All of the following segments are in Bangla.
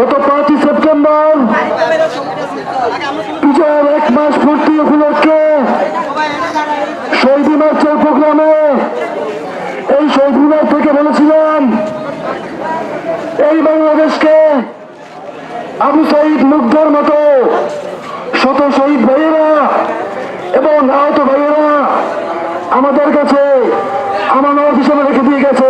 গত পাঁচই সেপ্টেম্বর, বিজয়ের এক মাস পূর্তি উপলক্ষে শহীদ মার্চের প্রোগ্রামে এই শহীদ মিনার থেকে বলেছিলাম, এই বাংলাদেশকে আবু সাইদ মুগ্ধর মতো শত শহীদ ভাইয়েরা এবং আহত ভাইয়েরা আমাদের কাছে আমানত হিসেবে রেখে দিয়ে গেছেন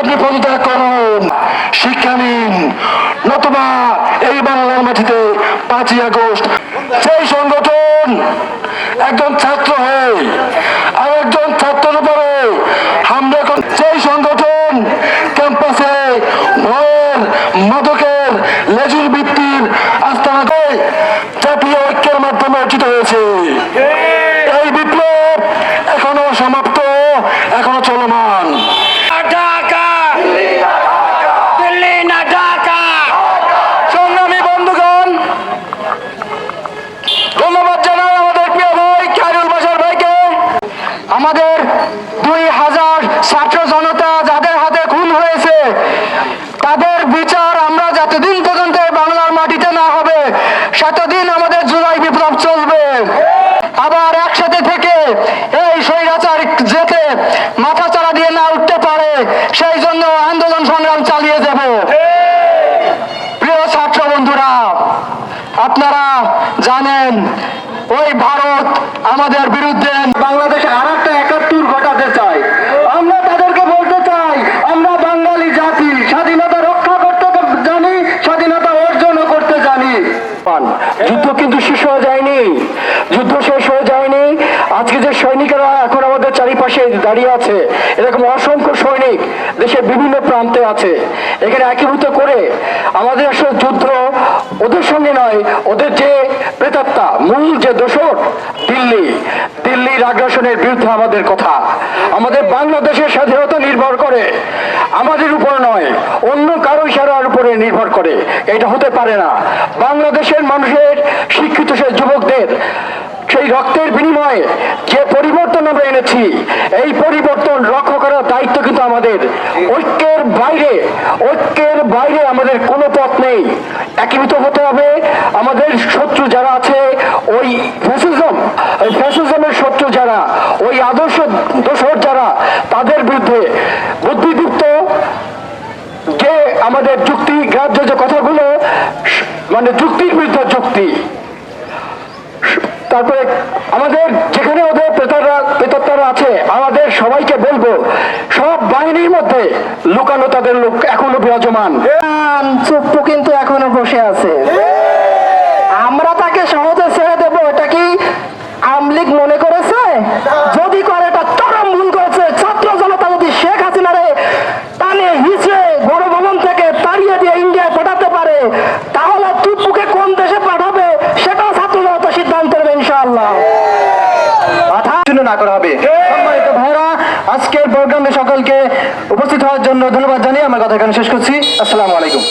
আপনি করুন শিক্ষা নিন। নতুবা এই বাংলার মাটিতে পাঁচই আগস্ট, সেই সংগঠন একজন ছাত্র হয়ে আর একজন ছাত্রের উপরে হামলা করে সেই সংগঠন ক্যাম্পাসে ভয়ের মাদকের লেজুর ভিত্তির আস্থানাতে জাতীয় ঐক্যের মাধ্যমে অর্জিত হয়েছে এই বিপ্লব এখনও সমাপ্ত এখনও চলমান ঢাকা দিল্লি না ঢাকা সংগ্রামী বন্ধুগণ ধন্যবাদ জানাই আমাদের প্রিয় ভাই খায়রুল বাসার ভাইকে আমাদের দুই হাজার ছাত্র জনতা যাদের হাতে খুন হয়েছে, তাদের বিচার আমরা যতদিন পর্যন্ত বাংলার মাটিতে না হবে, সেতদিন আমাদের জুলাই বিপ্লব চলবে। আবার একসাথে থেকে এই স্বৈরাচার যেতে মাথা চারা দিয়ে না উঠতে পারে, সেই জন্য আন্দোলন সংগ্রাম চালিয়ে যাব। প্রিয় ছাত্র বন্ধুরা, আপনারা জানেন, ওই ভারত আমাদের বিরুদ্ধে বাংলাদেশে আর একটা একাত্তর ঘটাতে চায় আমরা তাদেরকে বলতে চাই আমরা বাঙালি জাতি স্বাধীনতা রক্ষা করতে জানি স্বাধীনতা অর্জনও করতে জানি যুদ্ধ কিন্তু শেষ হয়ে যায়নি যুদ্ধ শেষ হয়ে যায়নি আজকে যে সৈনিকেরা এখন আমাদের চারিপাশে দাঁড়িয়ে আছে। এরকম অসংখ্য সৈনিক দেশের বিভিন্ন প্রান্তে আছে। এখানে একীভূত করে আমাদের আসলে যুদ্ধ ওদের সঙ্গে নয়, ওদের যে প্রেতাত্মা, মূল যে দোষর, দিল্লি। দিল্লির আগ্রাসনের বিরুদ্ধে আমাদের কথা। আমাদের বাংলাদেশের স্বাধীনতা নির্ভর করে। আমাদের উপর নয়, অন্য কারও ইশারার উপরে নির্ভর করে। এটা হতে পারে না। বাংলাদেশের মানুষের শিক্ষিত সে যুবকদের সেই রক্তের বিনিময়ে যে পরিবর্তন আমরা এনেছি, এই পরিবর্তন রক্ষা করার দায়িত্ব কিন্তু আমাদের। ঐক্যের বাইরে ঐক্যের বাইরে আমাদের কোনো পথ নেই। একীভূত হতে হবে। আমাদের শত্রু যারা আছে, ওই ফ্যাসিজম, ওই ফ্যাসিজমের শত্রু যারা, ওই আদর্শ দোষর যারা, তাদের বিরুদ্ধে বুদ্ধিদীপ্ত যে আমাদের যুক্তি, গ্রাহ্য যে কথাগুলো মানে যুক্তির বিরুদ্ধে যুক্তি তারপরে আমাদের যেখানে ওদের প্রেতাররা প্রেতাত্মারা আছে আমাদের সবাইকে বলব সব বাহিনীর মধ্যে লুকানো তাদের লোক এখনও বিরাজমান। চুপ্পু কিন্তু এখনও বসে আছে। আমরা তাকে সহজে ছেড়ে দেবো এটা কি আমলিগ মনে করেছে যদি করে এটা চরম ভুল করেছে ছাত্র জনতা যদি শেখ হাসিনারে টানে হিচড়ে গণভবন থেকে তাড়িয়ে দিয়ে ইন্ডিয়ায় পাঠাতে পারে তাহলে টুপ্পুকে কোন দেশে পাঠাবে সেটাও ছাত্র জনতা সিদ্ধান্ত নেবে ইনশাআল্লাহ জন্য না করা হবে। সম্মানিত ভাইরা আজকের প্রোগ্রামে সকলকে উপস্থিত হওয়ার জন্য ধন্যবাদ জানিয়ে আমার কথা এখানে শেষ করছি। আসসালামু আলাইকুম।